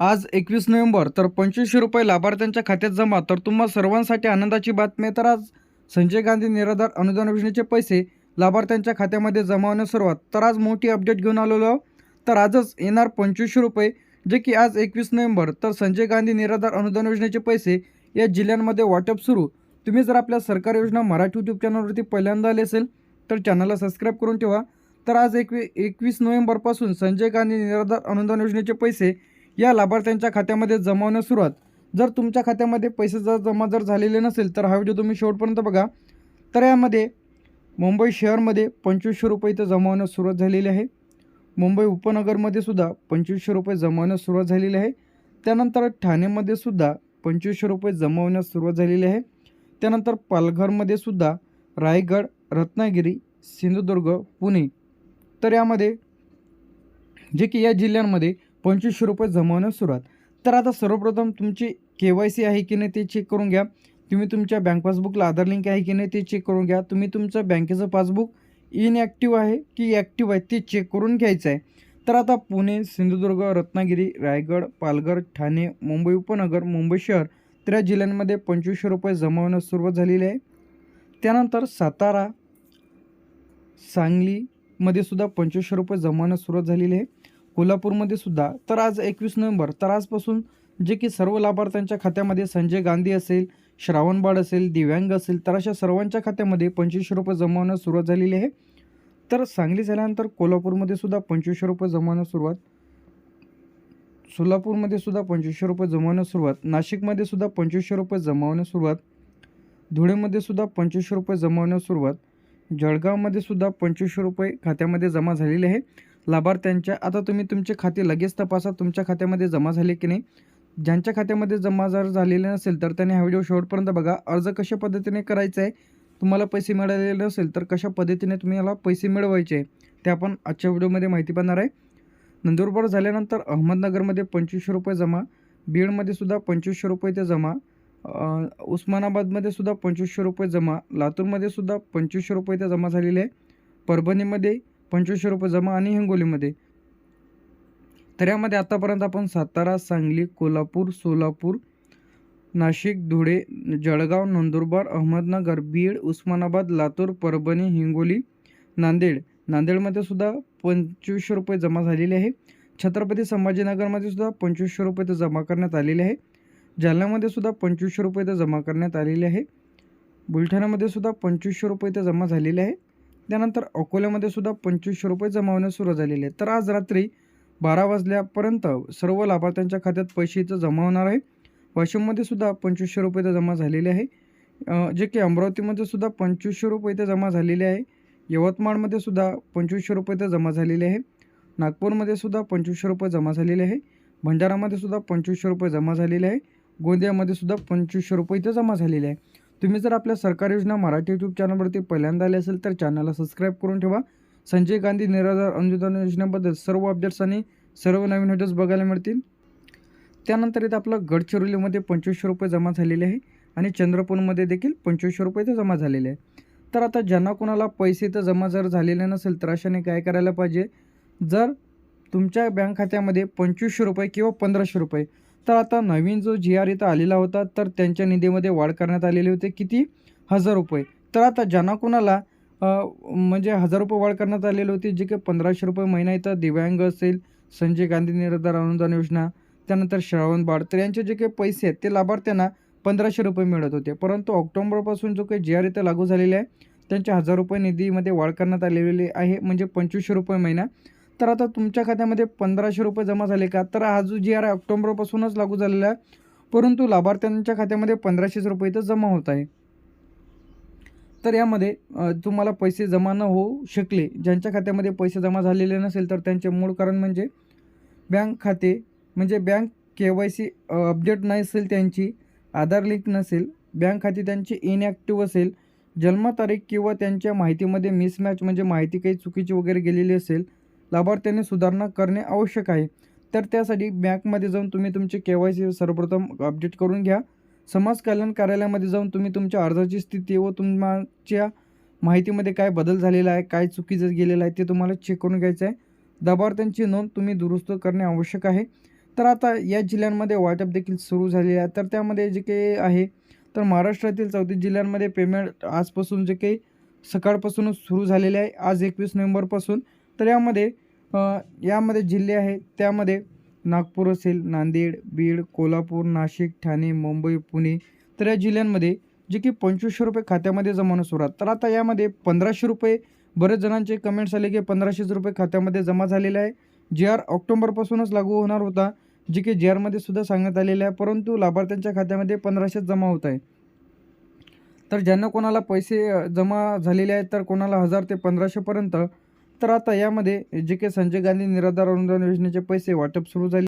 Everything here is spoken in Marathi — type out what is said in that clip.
आज एकवीस नोव्हेंबर तर पंचवीसशे रुपये लाभार्थ्यांच्या खात्यात जमा तर तुम्हा सर्वांसाठी आनंदाची बातमी आहे. तर आज संजय गांधी निराधार अनुदान योजनेचे पैसे लाभार्थ्यांच्या खात्यामध्ये जमा होण्यास सुरुवात तर आज मोठी अपडेट घेऊन आलेलो आहोत. तर आजच येणार पंचवीसशे रुपये जे की आज एकवीस नोव्हेंबर तर संजय गांधी निराधार अनुदान योजनेचे पैसे या जिल्ह्यांमध्ये वाटप सुरू तुम्ही जर आपल्या सरकारी योजना मराठी यूट्यूब चॅनलवरती पहिल्यांदा आले असेल तर चॅनलला सबस्क्राईब करून ठेवा तर आज एकवी एकवीस नोव्हेंबरपासून संजय गांधी निराधार अनुदान योजनेचे पैसे या लाभार्थ्यांच्या खात्यामध्ये जमा होण्यास सुरुवात. जर तुमच्या खात्यामध्ये पैसे जर जमा जर झालेले नसेल तर हा व्हिडिओ तुम्ही शेवटपर्यंत बघा. तर यामध्ये मुंबई शहरमध्ये पंचवीसशे रुपये इथं जमा होण्यास सुरुवात झालेली आहे. मुंबई उपनगरमध्ये सुद्धा पंचवीसशे रुपये जमा होण्यास सुरुवात झालेली आहे. त्यानंतर ठाणेमध्ये सुद्धा पंचवीसशे रुपये जमा होण्यास सुरुवात झालेली आहे. त्यानंतर पालघरमध्ये सुद्धा रायगड रत्नागिरी सिंधुदुर्ग पुणे. तर यामध्ये जे की या जिल्ह्यांमध्ये पंचवीसशे रुपये जमवण्यास सुरुवात. तर आता सर्वप्रथम तुमची के वाय सी आहे की नाही ते चेक करून घ्या. तुम्ही तुमच्या बँक पासबुकला आधार लिंक आहे की नाही ते चेक करून घ्या. तुम्ही तुमचं बँकेचं पासबुक इनॲक्टिव्ह आहे की ॲक्टिव्ह आहे ते चेक करून घ्यायचं आहे. तर आता पुणे सिंधुदुर्ग रत्नागिरी रायगड पालघर ठाणे मुंबई उपनगर मुंबई शहर तर या जिल्ह्यांमध्ये पंचवीसशे रुपये जमावण्यास सुरुवात झालेली आहे. त्यानंतर सातारा सांगलीमध्ये सुद्धा पंचवीसशे रुपये जमा सुरुवात झालेली आहे. कोल्हापूरमध्ये सुद्धा तर आज एकवीस नोव्हेंबर तर आजपासून जे की सर्व लाभार्थ्यांच्या खात्यामध्ये संजय गांधी असेल श्रावणबाळ असेल दिव्यांग असेल तर अशा सर्वांच्या खात्यामध्ये पंचवीसशे रुपये जमा सुरुवात झालेली आहे. तर सांगली झाल्यानंतर कोल्हापूरमध्ये सुद्धा पंचवीसशे रुपये जमा सुरुवात सोलापूरमध्ये सुद्धा पंचवीसशे रुपये जमा सुरुवात नाशिकमध्ये सुद्धा पंचवीसशे रुपये जमा सुरुवात धुळेमध्ये सुद्धा पंचवीसशे रुपये जमवण्यास सुरुवात जळगावमध्ये सुद्धा पंचवीसशे रुपये खात्यामध्ये जमा झालेले आहे. लाभार्थ्यांच्या आता तुम्ही तुमचे खाते लगेच तपासा तुमच्या खात्यामध्ये जमा झाले की नाही? ज्यांच्या खात्यामध्ये जमा जर झालेले नसेल तर त्यांनी हा व्हिडिओ शेवटपर्यंत बघा. अर्ज कशा पद्धतीने करायचा आहे? तुम्हाला पैसे मिळालेले नसेल तर कशा पद्धतीने तुम्ही याला पैसे मिळवायचे? ते आपण आजच्या व्हिडिओमध्ये माहिती पाहणार आहे. नंदुरबार झाल्यानंतर अहमदनगरमध्ये पंचवीसशे रुपये जमा बीडमध्ये सुद्धा पंचवीसशे रुपये ते जमा उस्मानाबादमध्ये सुद्धा पंचवीसशे रुपये जमा लातूरमध्ये सुद्धा पंचवीसशे रुपये ते जमा झालेले आहे. परभणीमध्ये पंचवीसशे रुपये जमा आणि हिंगोलीमध्ये. तर यामध्ये आतापर्यंत आपण सातारा सांगली कोल्हापूर सोलापूर नाशिक धुळे जळगाव नंदुरबार अहमदनगर बीड उस्मानाबाद लातूर परभणी हिंगोली नांदेड. नांदेडमध्ये सुद्धा पंचवीसशे रुपये जमा झालेले आहे. छत्रपती संभाजीनगरमध्ये सुद्धा पंचवीसशे रुपये तर जमा करण्यात आलेले आहे. जालन्यामध्ये सुद्धा पंचवीसशे रुपये तर जमा करण्यात आलेले आहे. बुलढाण्यामध्ये सुद्धा पंचवीसशे रुपये तर जमा झालेले आहे. त्यानंतर अकोल्यामध्ये सुद्धा पंचवीसशे रुपये जमा सुरू झालेले आहे. तर आज रात्री बारा वाजल्यापर्यंत सर्व लाभार्थ्यांच्या खात्यात पैसे इथं जमा होणार आहे. वाशिममध्ये सुद्धा पंचवीसशे रुपये ते जमा झालेले आहे. जे की अमरावतीमध्ये सुद्धा पंचवीसशे रुपये इथं जमा झालेले आहे. यवतमाळमध्ये सुद्धा पंचवीसशे रुपये इथं जमा झालेले आहे. नागपूरमध्ये सुद्धा पंचवीसशे रुपये जमा झालेले आहे. भंडारामध्ये सुद्धा पंचवीसशे रुपये जमा झालेले आहे. गोंदियामध्ये सुद्धा पंचवीसशे रुपये इथं जमा झालेले आहे. तुम्ही जर आपल्या सरकार योजना मराठी यूट्यूब चॅनलवरती पहिल्यांदा आले असेल तर चॅनलला सबस्क्राईब करून ठेवा. संजय गांधी निराधार अनुदान योजनेबद्दल सर्व अपडेट्स आणि सर्व नवीन व्हिडिओज बघायला मिळतील. त्यानंतर इथं आपलं गडचिरोलीमध्ये पंचवीसशे रुपये जमा झालेले आहे आणि चंद्रपूरमध्ये देखील पंचवीसशे रुपये इथं जमा झालेले आहे. तर आता ज्यांना कोणाला पैसे इथं जमा जर झालेले नसेल तर अशाने काय करायला पाहिजे? जर तुमच्या बँक खात्यामध्ये पंचवीसशे रुपये किंवा पंधराशे रुपये तर आता नवीन जो जी आर इथं आलेला होता तर त्यांच्या निधीमध्ये वाढ करण्यात आलेली होती. किती? हजार रुपये. तर आता ज्यांना कोणाला म्हणजे हजार रुपये वाढ करण्यात आलेली होती जे की पंधराशे रुपये महिना इथं दिव्यांग असेल संजय गांधी निराधार अनुदान योजना त्यानंतर श्रावण बाळ तर यांचे जे काही पैसे आहेत ते लाभार्थ्यांना पंधराशे रुपये मिळत होते. परंतु ऑक्टोबरपासून जो काही जी आर इथं लागू झालेला आहे त्यांच्या हजार रुपये निधीमध्ये वाढ करण्यात आलेली आहे म्हणजे पंचवीसशे रुपये महिना. तर आता तुमच्या खात्यामध्ये पंधराशे रुपये जमा झाले का? तर हा जो जी आर आहे ऑक्टोबरपासूनच लागू झालेला आहे. परंतु लाभार्थ्यांच्या खात्यामध्ये पंधराशेच रुपये इथं जमा होत आहे. तर यामध्ये तुम्हाला पैसे जमा न होऊ शकले ज्यांच्या खात्यामध्ये पैसे जमा झालेले नसेल तर त्यांचे मूळ कारण म्हणजे बँक खाते म्हणजे bank K Y C update नाही असेल त्यांची आधार लिंक नसेल बँक खाते त्यांची इनॲक्टिव्ह असेल जन्मतारीख किंवा त्यांच्या माहितीमध्ये मिसमॅच म्हणजे माहिती काही चुकीची वगैरे गेलेली असेल लाभार्थ्यांनी सुधारणा करणे आवश्यक आहे. तर त्यासाठी बँकमध्ये जाऊन तुम्ही तुमचे के वाय सी सर्वप्रथम अपडेट करून घ्या. समाज कल्याण कार्यालयामध्ये जाऊन तुम्ही तुमच्या अर्जाची स्थिती व तुमच्या माहितीमध्ये काय बदल झालेला आहे काय चुकीचं गेलेलं आहे ते तुम्हाला चेक करून घ्यायचं आहे. लाभार्थ्यांची नोंद तुम्ही दुरुस्त करणे आवश्यक आहे. तर आता या जिल्ह्यांमध्ये वाटप देखील सुरू झालेले आहे. तर त्यामध्ये जे काही आहे तर महाराष्ट्रातील चौतीस जिल्ह्यांमध्ये पेमेंट आजपासून जे काही सकाळपासूनच सुरू झालेले आहे. आज एकवीस नोव्हेंबरपासून. तर यामध्ये यामध्ये जिल्हे आहेत. त्यामध्ये नागपूर असेल नांदेड बीड कोल्हापूर नाशिक ठाणे मुंबई पुणे तर या जिल्ह्यांमध्ये जे की पंचवीसशे रुपये खात्यामध्ये जमा होणं तर आता यामध्ये पंधराशे रुपये बरेच जणांचे कमेंट्स आले की पंधराशेच रुपये खात्यामध्ये जमा झालेले आहे. जे आर ऑक्टोंबरपासूनच लागू होणार होता जे की जे आरमध्ये सुद्धा सांगण्यात आलेले आहे परंतु लाभार्थ्यांच्या खात्यामध्ये पंधराशेच जमा होत आहे. तर ज्यांना कोणाला पैसे जमा झालेले आहेत तर कोणाला हजार ते पंधराशेपर्यंत तर आता यामध्ये जे काही संजय गांधी निराधार अनुदान योजनेचे पैसे वाटप सुरू झाले.